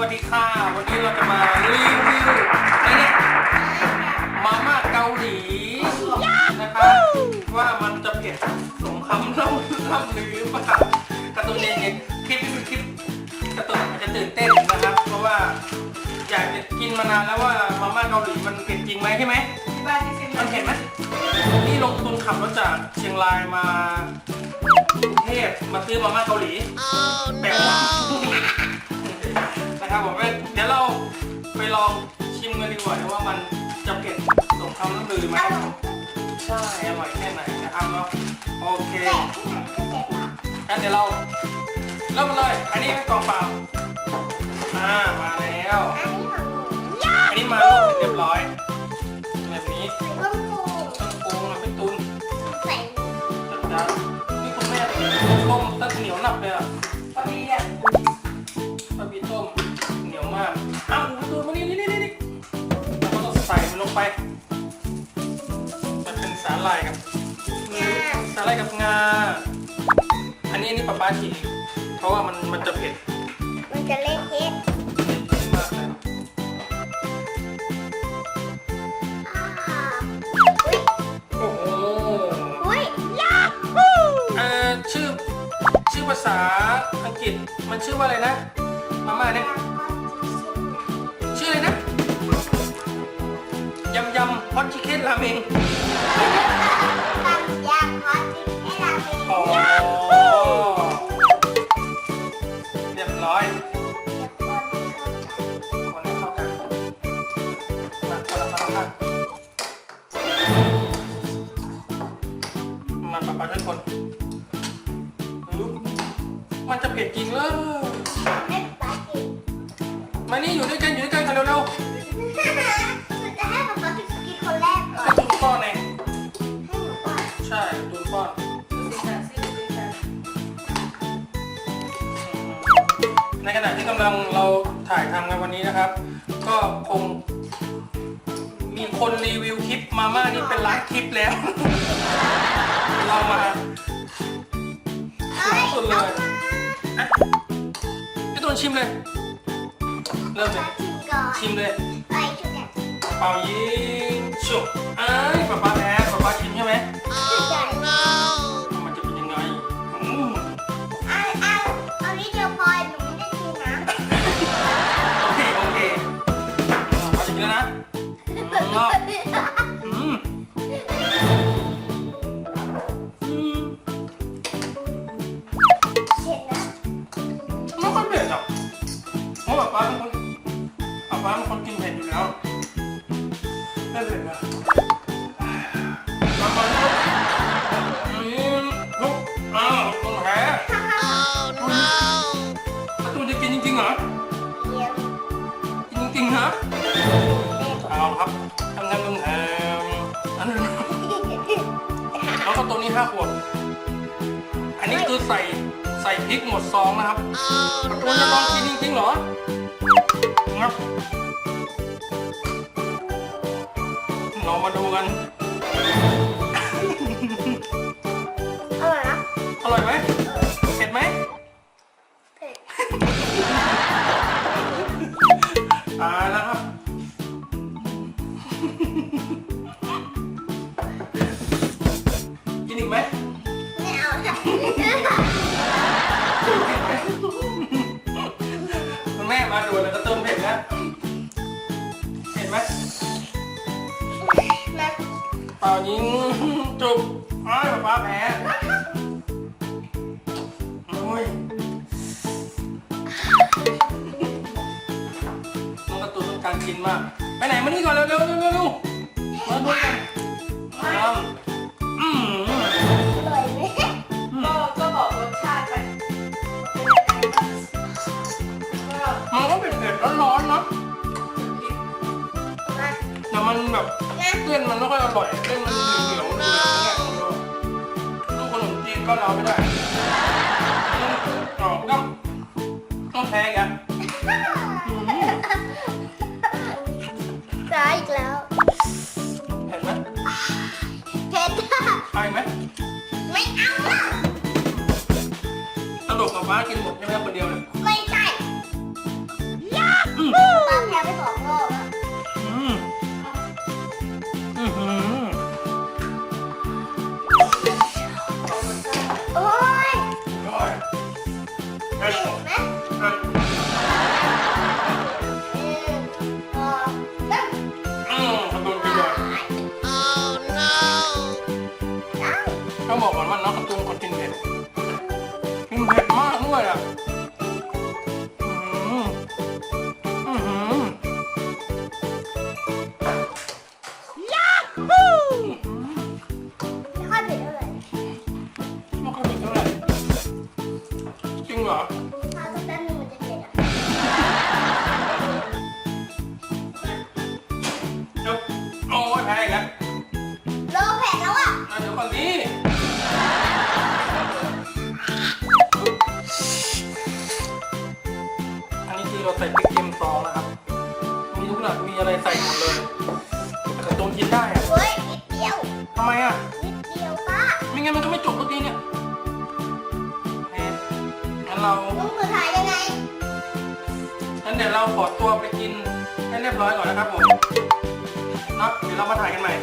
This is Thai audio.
วัสดีค่ะ วันนี้เราจะมารีวิวอะไรเนี่ยมาม่าเกาหลีนะคะ ว่ามันจะเผ็ดสมคำล่ำล่ำลือหรือเปล่าการ์ตูนเองคลิปนี้เป็นคลิปการ์ตูนอาจจะตื่นเต้นนะครับ เพราะว่าอยากจะกินมานานแล้วว่ามาม่าเกาหลีมันเผ็ดจริงไหมใช่ไหมที่บ้านที่เซ็นทรัมัลนเผ็ดไหมนี่ลงทุนขับรถจากเชียงรายมากรุงเทพมาซื้อมาม่าเกาหลีแปลกว่ะ นะครับผมเดี๋ยวเราไปลองชิมกันดีกว่านะว่ามันจะเผ็ดสมคำล่ำลือไหมใช่อร่อยแค่ไหนนะครับเนาะโอเคงั้นเดี๋ยวเราเริ่มกันเลยอันนี้เป็นกล่องเปล่าอ่ามาแล้วอันนี้มาลวกเสร็จเรียบร้อยแบบนี้เครื่องปรุงเราเป็นตุนจัดจานนี่คุณแม่ต้มตั้งเหนียวหนับเลยอะ นียวมากอ้าวดูมานี่นี่นี่นี่แล้วก็ต้องใส่มันลงไป มันเป็นสาหร่ายกับสาหร่ายกับงา อันนี้อันนี้ปลาปลาฉีกเพราะว่ามันมันจะเผ็ด มันจะเละเทะเผ็ดมากเลยอ่าโอ้โหอุ้ยยาฮูเอ่อชื่อชื่อภาษาอังกฤษมันชื่อว่าอะไรนะ มาม่าเนี่ย ชื่ออะไรนะยำยำฮอตชิคเก้นราเมงตำยำฮอตให้เราเป็นอ๋อเรียบร้อยคนให้เข้ากันมาคนละคนละคนมาปะปะทุกคนอุ๊บมันจะเผ็ดจริงเลยเม็ดปลาจิ๋วมานี่อยู่ด้วยกันอยู่ด้วยกัน กันเร็วมันจะให้ป๊าป๊ากินคนแรกๆก่อก็นตุนป้อนเองให้หนูก่อนใช่ตุนป้อนดูสิค่ะซิดูสิค่ะในขณะที่กำลังเราถ่ายทำกันวันนี้นะครับ ก็คง มีคนรีวิวคลิปมาม่านี่เป็นล้านคลิปแล้ว เรามาเอ้ยสุดเลเอายมาอะพี่ตูนชิมเลย เริ่มเลยชิม ก่อนชิมเลยไอ้ชุดเนี่ยเป่ายิงฉุบเอ้ยป๊าป๊าแพ้ แล้วไม่เผ็ดนะมามาลูกอืมลูกอ้าวคนแพ้ประตูจะกินจริงๆเหรอเดี๋ยวกินจริงๆฮะเอาครับทำทำทำทำอันนั้นน้องกระตัวนี้ห้าขวบอันนี้คือใส่ใส่พริกหมดซองนะครับประตูจะลองกินจริงๆเหรองับ เรามาดูกัน อร่อยนะอร่อยไหมเผ็ดไหมเผ็ดตายแล้วครับ กินอีกไหมไม่เอาค่ะคุณแม่มาดูแล้วก็ ยิงจุบอ้ายป๊าแพ้โอ้ยน้องการะตูนต้องการกินมาก ไปไหนมานี่ก่อนเร็วเร็วเร็วเร็วมาดูกันมาอืมอร่อยไหมก็ก็บอกรสชาติไปก็มันก็เป็นเผ็ดร้อนๆเนาะมาแต่มันแบบ เส้นมันไม่ค่อยอร่อยเส้นมันเหนียวๆเหนียวๆเนี่ยลูกขนมจีนก็เราไม่ได้ต้องต้องต้องแพ้อีกันร้ายอีกแล้วเห็นไหมเผ็ดไปไหมไม่เอาอะสรุปกับฟ้ากินหมดใช่ไหมคนเดียวเลยไม่ใช่ยา ริงเหรอ เดี๋ยวเราขอตัวไปกินให้เรียบร้อยก่อนนะครับผมเนัะเดี๋ยวเรามาถ่ายกันใหม่